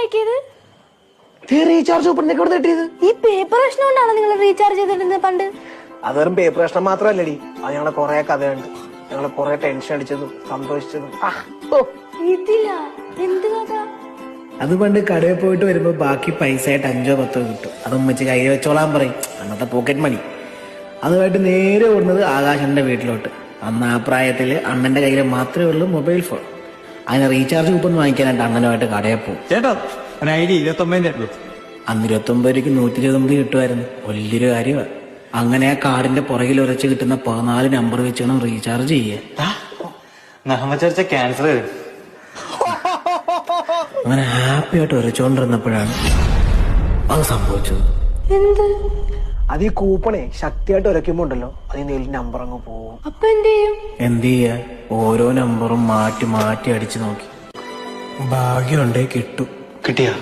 ഉണ്ടാക്കിയത് റീചാർജ് കൂപ്പണിനൊക്കെ ഇവിടെ കിട്ടിയത്. ഈ പേപ്പർ പ്രശ്നം കൊണ്ടാണ് നിങ്ങൾ റീചാർജ് ചെയ്തിരുന്നത് പണ്ട്? അത് വെറും പേപ്പർ പ്രശ്നം മാത്രമല്ലടി. അത് ഞങ്ങളെ കുറെ കഥയുണ്ട്. ഞങ്ങളെ കുറെ ടെൻഷൻ അടിച്ചതും സന്തോഷിച്ചതും. ആ, ഓ എന്ത് കഥ? അത് പണ്ട് കടയിൽ പോയിട്ട് വരുമ്പോ ബാക്കി പൈസ ആയിട്ട് അഞ്ചോ പത്തോ കിട്ടും. അത് ഉമ്മച്ച് കയ്യിൽ വെച്ചോളാൻ പറയും. അന്നത്തെ പോക്കറ്റ് മണി അതുമായിട്ട് നേരെ ഓടുന്നത് ആകാശന്റെ വീട്ടിലോട്ട്. അന്ന് ആ പ്രായത്തിൽ അണ്ണന്റെ കയ്യിൽ മാത്രമേ ഉള്ളൂ മൊബൈൽ ഫോൺ അതിന് റീചാർജ് കൂപ്പൺ വാങ്ങിക്കാനായിട്ട് അണ്ണനുമായിട്ട് കടയിൽ പോകും ചേട്ടാ ഒരു ഐഡിയ ഇരുപത്തൊമ്പതിന്റെ ഉള്ളൂ അന്ന് ഇരുപത്തൊമ്പത് രൂപയ്ക്ക് നൂറ്റി ഇരുപത്തൊമ്പത് കിട്ടുമായിരുന്നു. വലിയൊരു കാര്യമാണ് അങ്ങനെ ആ കാർഡിന്റെ പുറകിൽ ഉരച്ച് കിട്ടുന്ന പതിനാല് നമ്പർ വെച്ച് വേണം റീചാർജ് ചെയ്യാൻ. ചർച്ച ക്യാൻസർ അങ്ങനെ ഹാപ്പി ആയിട്ട് ഉരച്ചുകൊണ്ടിരുന്നപ്പോഴാണ് അത് സംഭവിച്ചത്. എന്ത്? അത് ഈ കൂപ്പണേ ശക്തിയായിട്ട് ഉരയ്ക്കുമ്പോ ഉണ്ടല്ലോ അതിൽ നമ്പർ അങ്ങ് അപ്പൊ എന്ത് ചെയ്യും? എന്ത് ചെയ്യാ? ഓരോ നമ്പറും മാറ്റി മാറ്റി അടിച്ചു നോക്കി. ഭാഗ്യമുണ്ടേ കിട്ടു. കിട്ടിയാ?